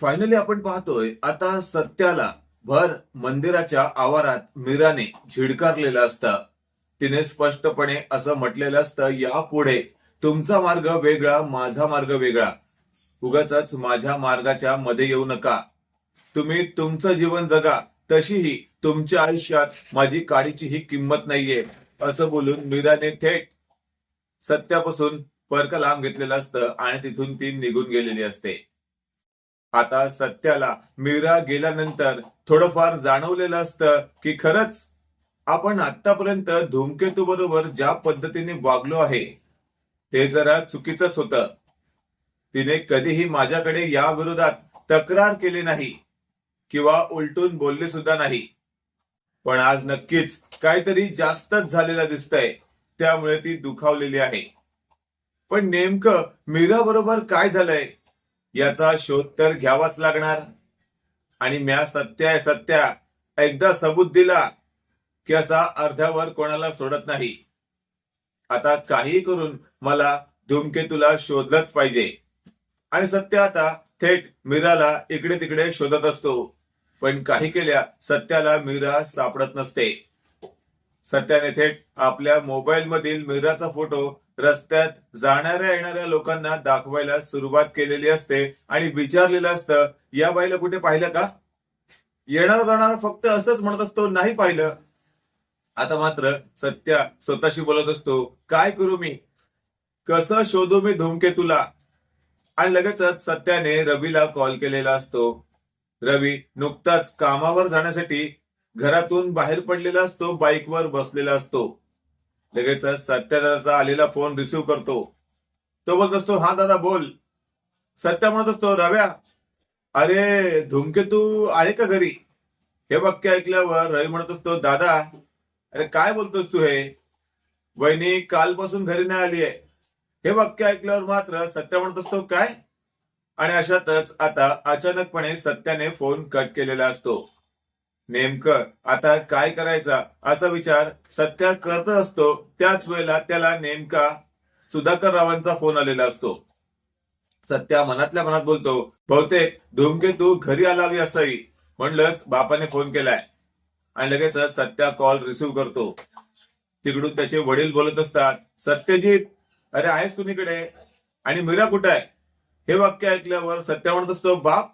Finally आपण पाहतोय आता सत्याला भर मंदिराच्या आवारात मीराने झिडकारलेलं असतं. तिने स्पष्टपणे असं म्हटलेलं असतं यापुढे तुमचा मार्ग वेगळा माझा मार्ग वेगळा. उगाच माझ्या मार्गाच्या मध्ये येऊ नका. तुम्ही तुमचं जीवन जगा. तशीही तुमच्या आयुष्यात माझी काळीची ही किंमत नाहीये असं बोलून मीराने थेट सत्यापासून परक लांब घेतलेलं असतं आणि तिथून ती निघून गेलेली असते. आता सत्याला मीरा गेल्यानंतर थोडंफार जाणवलेलं असतं की खरंच आपण आतापर्यंत धूमकेतू बरोबर ज्या पद्धतीने वागलो आहे ते जरा चुकीचंच होत. तिने कधीही माझ्याकडे या विरोधात तक्रार केली नाही किंवा उलटून बोलले सुद्धा नाही. पण आज नक्कीच काहीतरी जास्तच झालेला दिसतंय त्यामुळे ती दुखावलेली आहे. पण नेमकं मीरा बरोबर काय झालंय याचा शोध तर घ्यावाच लागणार. आणि म्या सत्य आहे सत्या एकदा सबूत दिला की असा अर्ध्यावर कोणाला सोडत नाही. आता काही करून मला धूमकेतूला शोधलंच पाहिजे. आणि सत्य आता थेट मीराला इकडे तिकडे शोधत असतो. पण काही केल्या सत्याला मीरा सापडत नसते. सत्याने थेट आपल्या मोबाईल मधील मीराचा फोटो रस्त्यात जाणाऱ्या येणाऱ्या लोकांना दाखवायला सुरुवात केलेली असते आणि विचारलेलं असतं या बाईला कुठे पाहिलं का? येणार जाणार फक्त असंच म्हणत असतो नाही पाहिलं. आता मात्र सत्या स्वतःशी बोलत असतो काय करू मी? कसं शोधू मी धूमकेतूला? आणि लगेचच सत्याने रवीला कॉल केलेला असतो. रवी नुकताच कामावर जाण्यासाठी घरातून बाहेर पडलेला असतो बाईकवर बसलेला असतो. लगेच सत्यादाचा आलेला फोन रिसिव्ह करतो. तो बोलत असतो हा दादा बोल. सत्या म्हणत असतो रव्या अरे धूमकेतू आहे का घरी? हे वाक्य ऐकल्यावर रवी म्हणत असतो दादा अरे काय बोलतोस तू हे? वहिनी कालपासून घरी नाही आली आहे हे वाक्य ऐकल्यावर मात्र सत्य म्हणत असतो काय? आणि अशातच आता अचानकपणे सत्याने फोन कट केलेला असतो. नेमकं आता काय करायचा असा विचार सध्या करत असतो त्याच वेळेला त्याला नेमका सुधाकर रावांचा फोन आलेला असतो. सत्या मनातल्या मनात बोलतो बहुतेक धूमकेतू घरी आलावी असावी. म्हणलंच बापाने फोन केलाय. आणि लगेचच सत्या कॉल रिसिव्ह करतो. तिकडून त्याचे वडील बोलत असतात सत्यजित अरे आहेस कुणीकडे आणि मीरा कुठे आहे? हे वाक्य ऐकल्यावर सत्या म्हणत असतो बाप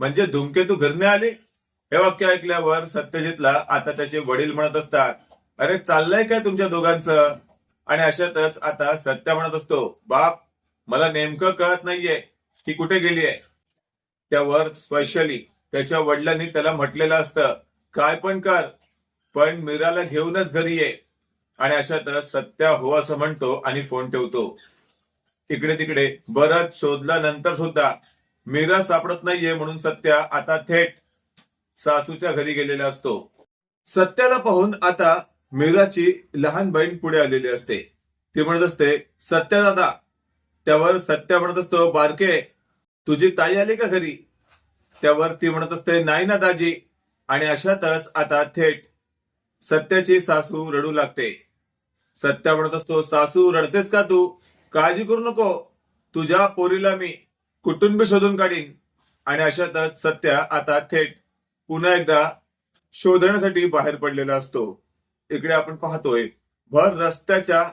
म्हणजे धूमकेतू घरने आले? हे वाक्य ऐकल्यावर सत्यजितला आता त्याचे वडील म्हणत असतात अरे चाललंय काय तुमच्या दोघांचं? आणि अशातच आता सत्य म्हणत असतो बाप मला नेमकं कळत नाहीये की कुठे गेली आहे. त्यावर स्पेशली त्याच्या वडिलांनी त्याला म्हटलेलं असतं काय पण कर पण मीराला घेऊनच घरी ये. आणि अशातच सत्या हो असं म्हणतो आणि फोन ठेवतो. इकडे तिकडे बरंच शोधल्यानंतर सुद्धा मीरा सापडत नाहीये म्हणून सत्या आता थेट सासूच्या घरी गेलेला असतो. सत्याला पाहून आता मीराची लहान बहीण पुढे आलेली असते. ती म्हणत असते सत्या दादा. त्यावर सत्या म्हणत असतो बारके तुझी ताई आली का घरी? त्यावर ती म्हणत असते नाही ना दाजी. आणि अशातच आता थेट सत्याची सासू रडू लागते. सत्या म्हणत असतो सासू रडतेस का तू? काळजी करू नको. तुझ्या पोरीला मी कुटुंब शोधून काढीन. आणि अशातच सत्या आता थेट पुन्हा एकदा शोधण्यासाठी बाहेर पडलेला असतो. इकडे आपण पाहतोय भर रस्त्याच्या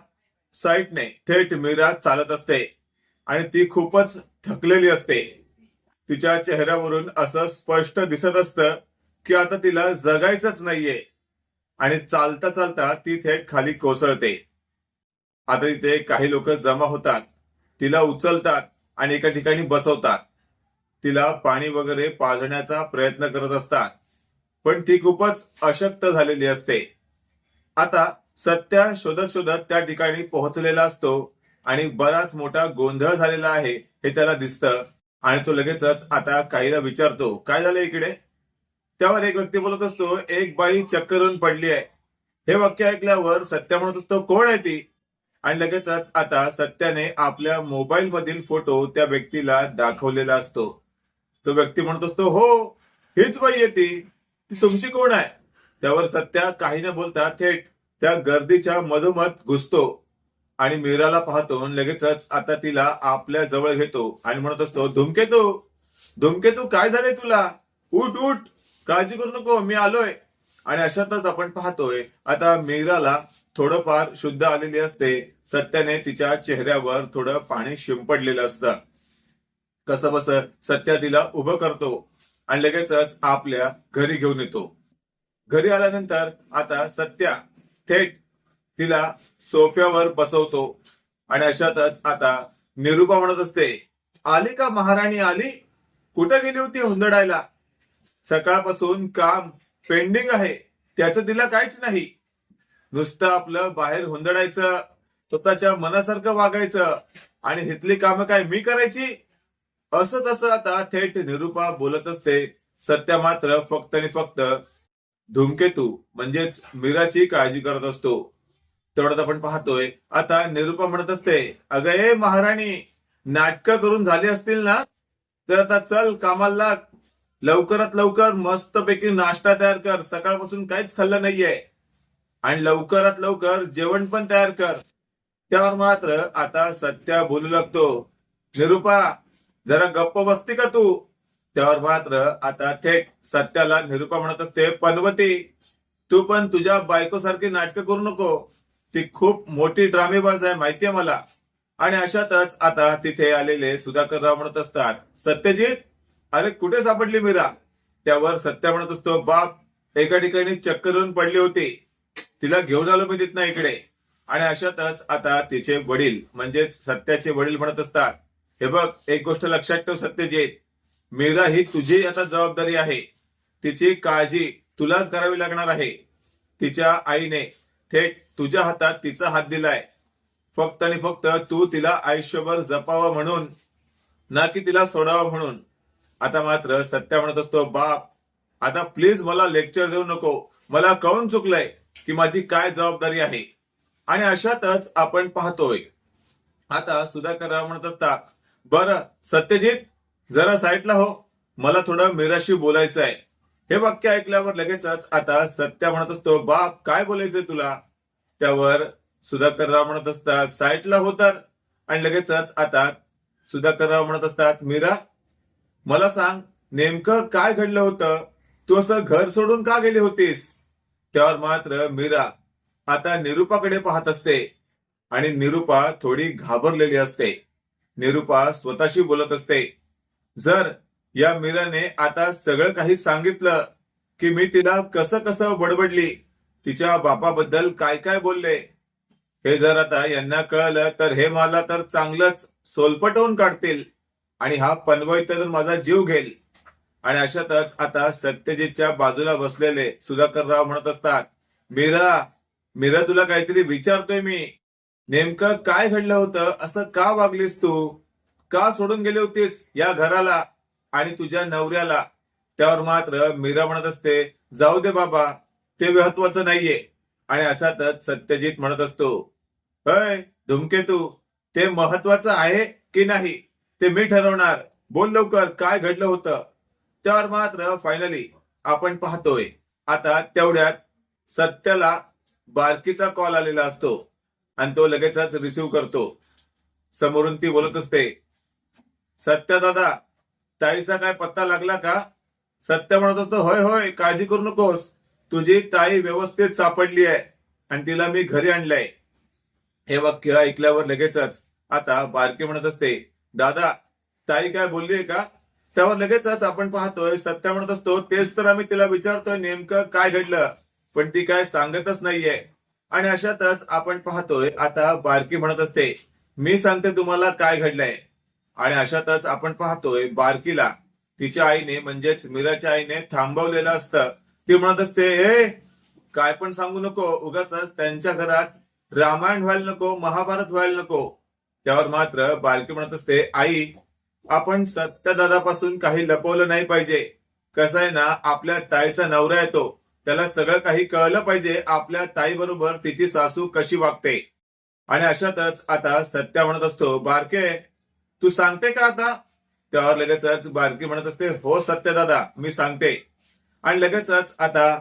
साईडने थेट मीरा चालत असते आणि ती खूपच थकलेली असते. तिच्या चेहऱ्यावरून असं स्पष्ट दिसत असतं की आता तिला जगायचंच नाहीये आणि चालता चालता ती थेट खाली कोसळते. आता तिथे काही लोक जमा होतात तिला उचलतात आणि एका ठिकाणी बसवतात. तिला पाणी वगैरे पाजण्याचा प्रयत्न करत असतात. पण ती खूपच अशक्त झालेली असते. आता सत्या शोधत शोधत त्या ठिकाणी पोहोचलेला असतो आणि बराच मोठा गोंधळ झालेला आहे हे त्याला दिसतं. आणि तो लगेचच आता काहीला विचारतो काय झालं इकडे? त्यावर एक व्यक्ती बोलत असतो एक बाई चक्करून पडली आहे. हे वाक्य ऐकल्यावर सत्य म्हणत असतो कोण आहे ती? आणि लगेचच आता सत्याने आपल्या मोबाईल मधील फोटो त्या व्यक्तीला दाखवलेला असतो. तो व्यक्ती म्हणत असतो हो हीच बाई येते ती. तुमची कोण आहे? त्यावर सत्या काही न बोलता थेट त्या गर्दीच्या मधोमध घुसतो आणि मीराला पाहतो लगेचच आता तिला आपल्या जवळ घेतो आणि म्हणत असतो धुमकेतू धुमकेतू काय झाले तुला? उठ उठ काळजी करू नको मी आलोय. आणि अशातच आपण पाहतोय आता मीराला थोडंफार शुद्ध आलेली असते. सत्याने तिच्या चेहऱ्यावर थोडं पाणी शिंपडलेलं असतं. कसं बस सत्या तिला उभं करतो आणि लगेचच आपल्या घरी घेऊन येतो. घरी आल्यानंतर आता सत्या थेट तिला सोफ्यावर बसवतो आणि अशातच आता निरुपा म्हणत असते आली का महाराणी आली? कुठं गेली होती हुंदडायला? सकाळपासून काम पेंडिंग आहे त्याचं तिला काहीच नाही. नुसतं आपलं बाहेर हुंदडायचं स्वतःच्या मनासारखं वागायचं आणि हितली कामं काय मी करायची? असं तसं आता थेट निरुपा बोलत असते. सत्य मात्र फक्त आणि फक्त धूमकेतू म्हणजेच मीराची काळजी करत असतो. तेवढ्यात आपण पाहतोय. आता निरुपा म्हणत असते अगं ए महाराणी नाटकं करून झाली असतील ना? तर आता चल कामाला लाग. लवकरात लवकर मस्तपैकी नाश्ता तयार कर. सकाळपासून काहीच खाल्लं नाहीये. आणि लवकरात लवकर जेवण पण तयार कर. त्यावर मात्र आता सत्या बोलू लागतो. निरुपा जरा गप्प बसती का तू? त्यावर मात्र आता थेट सत्याला निरुपा म्हणत असते पनवती तू पण तुझ्या बायकोसारखी नाटकं करू नको. ती खूप मोठी ड्रामेबाज आहे माहितीये मला. आणि अशातच आता तिथे आलेले सुधाकरराव म्हणत असतात सत्यजित अरे कुठे सापडली मीरा? त्यावर सत्या म्हणत असतो बाप एका ठिकाणी चक्कर पडली होती. तिला घेऊन आलो मी तिथनं इकडे. आणि अशातच आता तिचे वडील म्हणजेच सत्याचे वडील म्हणत असतात हे बघ एक गोष्ट लक्षात ठेव सत्यजित मीरा ही तुझी आता जबाबदारी आहे. तिची काळजी तुलाच करावी लागणार आहे. तिच्या आईने थेट तुझ्या हातात तिचा हात दिलाय. फक्त आणि फक्त तू तिला आयुष्यभर जपावं म्हणून ना की तिला सोडावं म्हणून. आता मात्र सत्या म्हणत असतो बाप आता प्लीज मला लेक्चर देऊ नको. मला कळून चुकलंय की माझी काय जबाबदारी आहे? आणि अशातच आपण पाहतोय. आता सुधाकरराव म्हणत असता बर सत्यजित जरा साईडला हो. मला थोडं मीराशी बोलायचं आहे हे वाक्य ऐकल्यावर लगेचच आता सत्या म्हणत असतो बाप काय बोलायचंय तुला? त्यावर सुधाकरराव म्हणत असतात साईटला होतात आणि लगेचच आता सुधाकरराव म्हणत असतात मीरा मला सांग नेमकं काय घडलं होतं? तू असं घर सोडून का गेली होतीस? त्यावर मात्र मीरा आता निरुपाकडे पाहत असते आणि निरुपा थोडी घाबरलेली असते. निरुपा स्वतःशी बोलत असते. जर या मीराने आता सगळं काही सांगितलं की मी तिला कसं कसं बडबडली तिच्या बापाबद्दल काय काय बोलले हे जर आता यांना कळलं तर हे मला तर चांगलंच सोलपटवून काढतील आणि हा पनवई तर माझा जीव घेईल. आणि अशातच आता सत्यजितच्या बाजूला बसलेले सुधाकरराव म्हणत असतात मीरा मीरा तुला काहीतरी विचारतोय मी. नेमकं काय घडलं होतं? असं का वागलीस तू? का सोडून गेले होतीस या घराला आणि तुझ्या नवऱ्याला? त्यावर मात्र मीरा म्हणत असते जाऊ दे बाबा ते महत्वाचं नाहीये. आणि अशातच सत्यजित म्हणत असतो हय धुमकेतू ते महत्वाचं आहे की नाही? ते मी ठरवणार. बोल लवकर काय घडलं होतं? त्यावर मात्र फायनली आपण पाहतोय. आता तेवढ्यात सत्याला बारकीचा कॉल आलेला असतो. आणि तो लगेचच रिसिव्ह करतो. समोरून ती बोलत असते सत्या दादा ताईचा काय पत्ता लागला का? सत्य म्हणत असतो होय होय काळजी करू नकोस. तुझी ताई व्यवस्थित सापडली आहे आणि तिला मी घरी आणलंय. हे वाक्य ऐकल्यावर लगेचच आता बारकी म्हणत असते दादा ताई काय बोलली का? त्यावर लगेचच आपण पाहतोय सत्य म्हणत असतो तेच तर आम्ही तिला विचारतोय नेमकं काय घडलं पण ती काय सांगतच नाहीये. आणि अशातच आपण पाहतोय आता बारकी म्हणत असते मी सांगते तुम्हाला काय घडलंय. आणि अशातच आपण पाहतोय बारकीला तिच्या आईने म्हणजेच मीराच्या आईने थांबवलेलं असतं. ती म्हणत असते ए काय पण सांगू नको उगाच त्यांच्या घरात रामायण व्हायला नको महाभारत व्हायला नको. त्यावर मात्र बालकी म्हणत असते आई आपण सत्यदादापासून काही लपवलं नाही पाहिजे. कसं आहे ना आपल्या ताईचा नवरा येतो त्याला सगळं काही कळलं पाहिजे आपल्या ताई बरोबर तिची सासू कशी वागते. आणि अशातच आता सत्या म्हणत असतो बारके तू सांगते का आता? त्यावर लगेचच बारकी म्हणत असते हो सत्यदादा मी सांगते. आणि लगेचच आता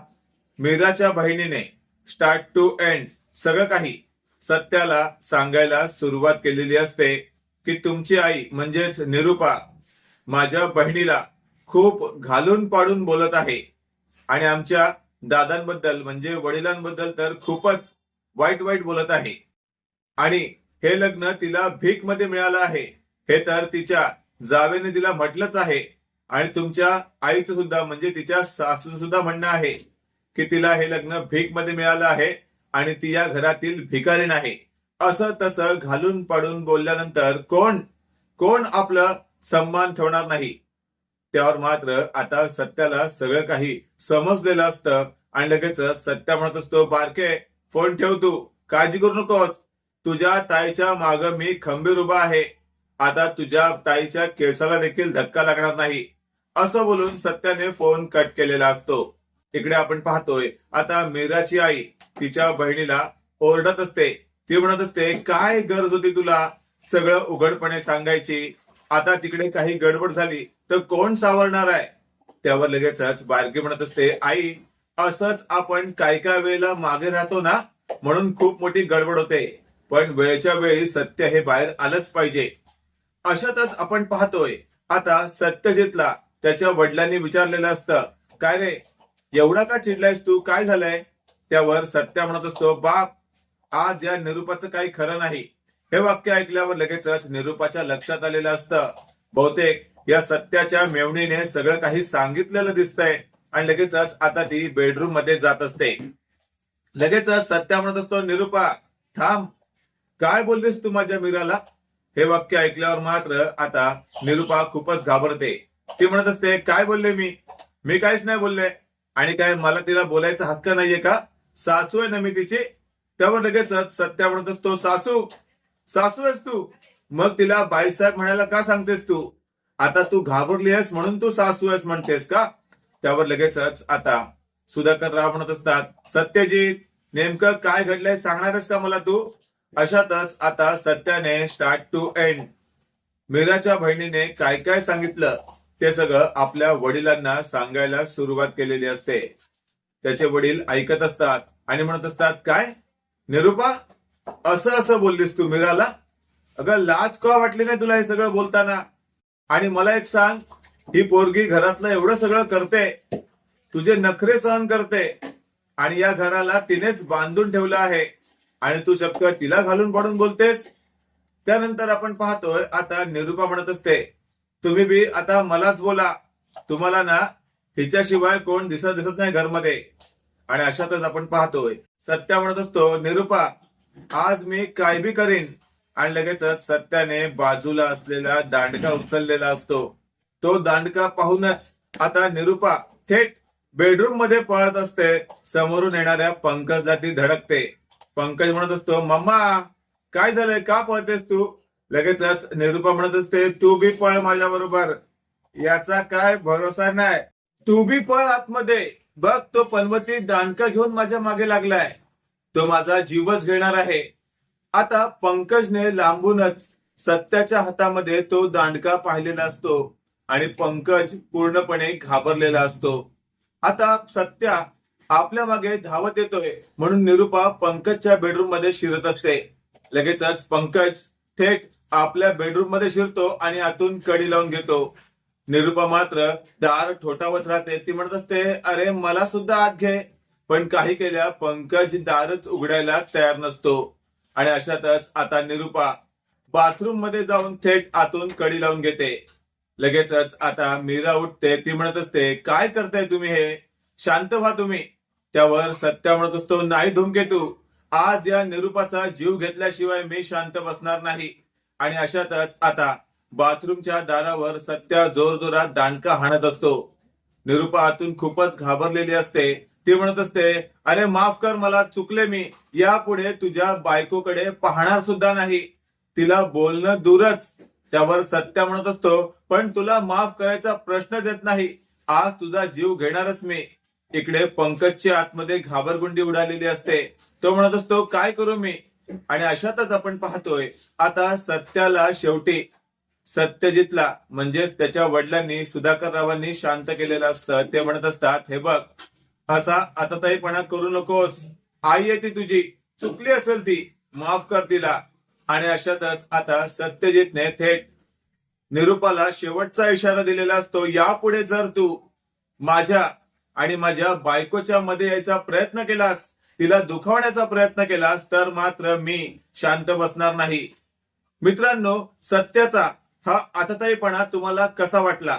मीराच्या बहिणीने स्टार्ट टू एंड सगळं काही सत्याला सांगायला सुरुवात केलेली असते की तुमची आई म्हणजेच निरुपा माझ्या बहिणीला खूप घालून पाडून बोलत आहे आणि आमच्या दादांबद्दल म्हणजे वडिलांबद्दल तर खूपच वाईट वाईट बोलत आहे. आणि हे लग्न तिला भीकमध्ये मिळालं आहे. हे तर तिच्या जावेने तिला म्हटलंच आहे. आणि तुमच्या आईचं सुद्धा म्हणजे तिच्या सासूचं सुद्धा म्हणणं आहे की तिला हे लग्न भीकमध्ये मिळालं आहे आणि ती या घरातील भिकारी नाही. असं तसं घालून पाडून बोलल्यानंतर कोण कोण आपलं सन्मान ठेवणार नाही? त्यावर मात्र आता सत्याला सगळं काही समजलेलं असतं. आणि लगेच सत्या म्हणत असतो बारके फोन ठेव तू. काळजी करू नकोस. तुझ्या ताईच्या माग मी खंबीर उभा आहे. आता तुझ्या ताईच्या केसाला देखील धक्का लागणार नाही. असं बोलून सत्याने फोन कट केलेला असतो. इकडे आपण पाहतोय आता मीराची आई तिच्या बहिणीला ओरडत असते. ती म्हणत असते काय गरज होती तुला? सगळं उघडपणे सांगायची. आता तिकडे काही गडबड झाली तर कोण सावरणार आहे? त्यावर लगेचच बारकी म्हणत असते आई असंच आपण काय काय वेळेला मागे राहतो ना म्हणून खूप मोठी गडबड होते. पण वेळच्या वेळी सत्य हे बाहेर आलंच पाहिजे. अशातच आपण पाहतोय आता सत्यजितला त्याच्या वडिलांनी विचारलेलं असतं काय रे एवढा का चिडलायस तू? काय झालंय? त्यावर सत्या म्हणत असतो बाप आज या निरूपाचं काही खरं नाही. हे वाक्य ऐकल्यावर लगेचच निरूपाच्या लक्षात आलेलं असतं. बहुतेक या सत्याच्या मेवणीने सगळं काही सांगितलेलं दिसतंय आणि लगेचच आता ती बेडरूममध्ये जात असते. लगेचच सत्या म्हणत असतो निरूपा थांब. काय बोललीस तू माझ्या मीराला? हे वाक्य ऐकल्यावर मात्र आता निरूपा खूपच घाबरते. ती म्हणत असते काय बोलले मी? मी काहीच नाही बोलले. आणि काय मला तिला बोलायचा हक्क नाहीये का? सासू आहे ना मी तिची? त्यावर लगेचच सत्या म्हणत असतो सासू सासू आहेस तू. मग तिला बाईसाहेब म्हणायला का सांगतेस तू? आता तू घाबरली आहेस म्हणून तू सासू आहेस म्हणतेस का? त्यावर लगेचच आता सुधाकर राव म्हणत असतात सत्यजित नेमकं काय घडलंय सांगणारच का मला तू? अशातच आता सत्याने स्टार्ट टू एंड मीराच्या बहिणीने काय काय सांगितलं? ते सगळं आपल्या वडिलांना सांगायला सुरुवात केलेली असते. त्याचे वडील ऐकत असतात आणि म्हणत असतात काय? निरुपा असं असं बोललीस तू मीराला? अगं लाज का वाटली नाही तुला हे सगळं बोलताना? आणि मला एक सांग ही पोरगी घरातलं एवढं सगळं करते तुझे नखरे सहन करते आणि या घराला तिनेच बांधून ठेवलं आहे. आणि तू चक्क तिला घालून पाडून बोलतेस? त्यानंतर आपण पाहतोय आता निरुपा म्हणत असते तुम्ही बी आता मलाच बोला. तुम्हाला ना हिच्याशिवाय कोण दिसत दिसत नाही घरमध्ये. आणि अशातच आपण पाहतोय सत्या म्हणत असतो निरुपा आज मी काय बी करीन. आणि लगेचच सत्याने बाजूला असलेला दांडका उचललेला असतो. तो दांडका पाहूनच आता निरुपा थेट बेडरूममध्ये पळत असते. समोरून येणाऱ्या पंकजला ती धडकते. पंकज म्हणत असतो मम्मा काय झालंय? का पळतेस तू? लगेचच निरुपा म्हणत असते तू बी पळ माझ्या बरोबर. याचा काय भरोसा नाही. तू बी पळ आतमध्ये. बघ तो पनवती दांडका घेऊन माझ्या मागे लागलाय. तो माझा जीवच घेणार आहे. आता पंकजने लांबूनच सत्याच्या हातामध्ये तो दांडका पाहिलेला असतो आणि पंकज पूर्णपणे घाबरलेला असतो. आता सत्या आपल्या मागे धावत येतोय म्हणून निरुपा पंकजच्या बेडरूममध्ये शिरत असते. लगेचच पंकज थेट आपल्या बेडरूममध्ये शिरतो आणि आतून कडी लावून घेतो. निरुपा मात्र दार ठोठावत राहते. ती म्हणत असते अरे मला सुद्धा आत घे. पण काही केल्या पंकज दारच उघडायला तयार नसतो. आणि अशातच आता निरुपा बाथरूममध्ये जाऊन थेट आतून कडी लावून घेते. लगेचच आता मीरा उठते ती म्हणत असते काय करताय तुम्ही हे? शांत व्हा तुम्ही. त्यावर सत्या म्हणत असतो नाही धूमकेतू आज या निरुपाचा जीव घेतल्याशिवाय मी शांत बसणार नाही. आणि अशातच आता बाथरूमच्या दारावर सत्या जोरजोरात दांडका हाणत असतो. निरुपा आतून खूपच घाबरलेली असते. ती म्हणत असते अरे माफ कर मला चुकले मी. यापुढे तुझ्या बायकोकडे पाहणार सुद्धा नाही. तिला बोलणं दूरच. त्यावर सत्या म्हणत असतो पण तुला माफ करायचा प्रश्नच येत नाही. आज तुझा जीव घेणारच मी. इकडे पंकजची आतमध्ये घाबरगुंडी उडालेली असते. तो म्हणत असतो काय करू मी? आणि अशातच आपण पाहतोय आता सत्याला शेवटी सत्यजितला म्हणजेच त्याच्या वडिलांनी सुधाकर रावांनी शांत केलेलं असतं. ते म्हणत असतात हे बघ असा आताताईपणा करू नकोस. आई आहे ती तुझी. चुकली असेल ती माफ कर तिला. आणि अशातच आता सत्यजितने थेट निरुपाला शेवटचा इशारा दिलेला असतो यापुढे जर तू माझ्या आणि माझ्या बायकोच्या मध्ये यायचा प्रयत्न केलास तिला दुखावण्याचा प्रयत्न केलास तर मात्र मी शांत बसणार नाही. मित्रांनो सत्याचा हा आतताईपणा तुम्हाला कसा वाटला?